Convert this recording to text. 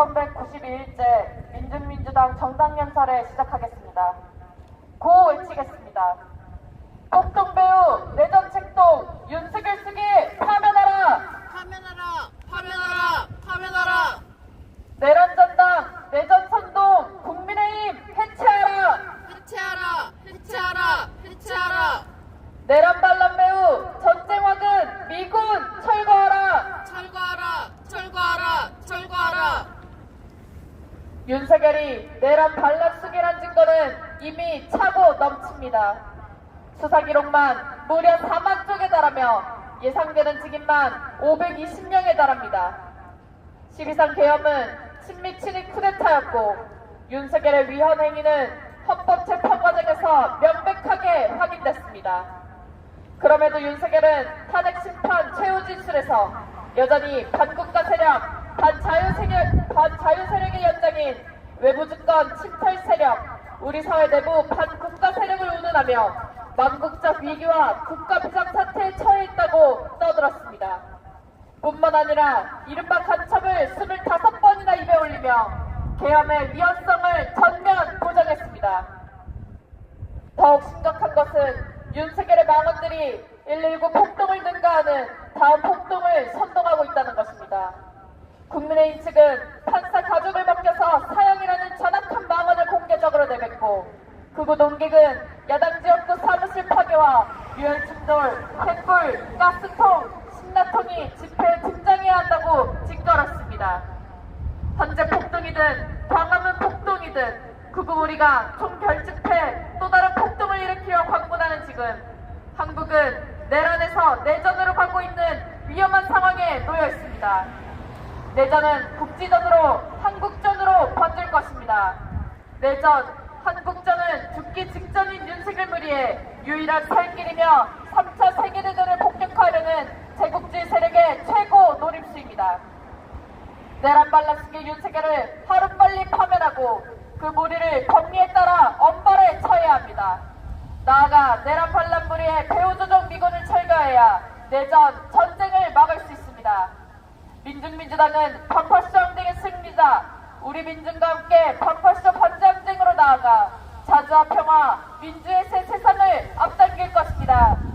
2191제 민중민주당 정당연설을 시작하겠습니다. 고 외치겠습니다. 폭동배우 내전책동 윤석열 쓰기 파면하라! 파면하라! 파면하라! 파면하라! 내란전당 내전선동 국민의힘 해체하라! 해체하라! 해체하라! 해체하라! 내란반란 배우 전쟁화근 미군 철거하라! 철거하라! 철거하라! 철거하라! 윤석열이 내란 반란 수계란 증거는 이미 차고 넘칩니다. 수사 기록만 무려 4만 쪽에 달하며 예상되는 증인만 520명에 달합니다. 12상 계엄은 친미 친일 쿠데타였고 윤석열의 위헌 행위는 헌법재판 과정에서 명백하게 확인됐습니다. 그럼에도 윤석열은 탄핵 심판 최후 진술에서 여전히 반국가 세력, 반자유 세력, 반자유 세력의 연장인 외부 주권 침탈 세력, 우리 사회 내부 반국가 세력을 운운하며 망국적 위기와 국가 비상 사태에 처해 있다고 떠들었습니다. 뿐만 아니라 이른바 간첩을 25번이나 입에 올리며 계엄의 위헌성을 전면 부정했습니다. 더욱 심각한 것은 윤석열의 망언들이 119 폭동을 능가하는 다음 폭동을 선동하고 있다는 것입니다. 국민의힘 측은 판사 가족을 맡겨서 사형이라는 잔악한 망언을 공개적으로 내뱉고 그곳 논객은 야당 지역구 사무실 파괴와 유혈 충돌, 횃불, 가스통, 신나통이 집회에 등장해야 한다고 짓걸었습니다. 현재 폭동이든 광화문 폭동이든 그구 우리가 총결집해 또 다른 폭동을 일으키려 광분하는 지금 한국은 내란에서 내전으로 가고 있는 위험한 상황에 놓여 있습니다. 내전은 국지전으로 한국전으로 번질 것입니다. 내전, 한국전은 죽기 직전 무리의 유일한 살 길이며 3차 세계대전을 폭격하려는 제국주의 세력의 최고 노림수입니다. 내란 발라스기 윤석열을 하루빨리 파면하고 그 무리를 법리에 따라 엄벌에 처해야 합니다. 나아가 내란 반란 무리의 배후조정 미군을 철거해야 내전, 전쟁을 막을 수 있습니다. 민중민주당은 반파시저 항쟁의 승리자, 우리 민중과 함께 반파시저 반대항쟁으로 나아가 자주와 평화, 민주의 새 세상을 앞당길 것입니다.